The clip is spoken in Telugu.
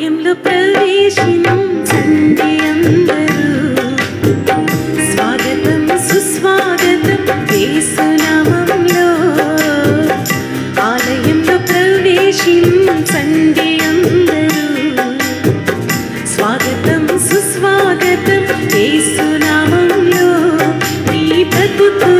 ఆలయంలో ప్రవేశినం సంధ్య అందరూ. స్వాగతం సుస్వాగతం వేసునామంలో ఆలయంలో ప్రవేశినం సంధ్య అందరూ. స్వాగతం సుస్వాగతం వేసునామంలో నీ ప్రభుత్వం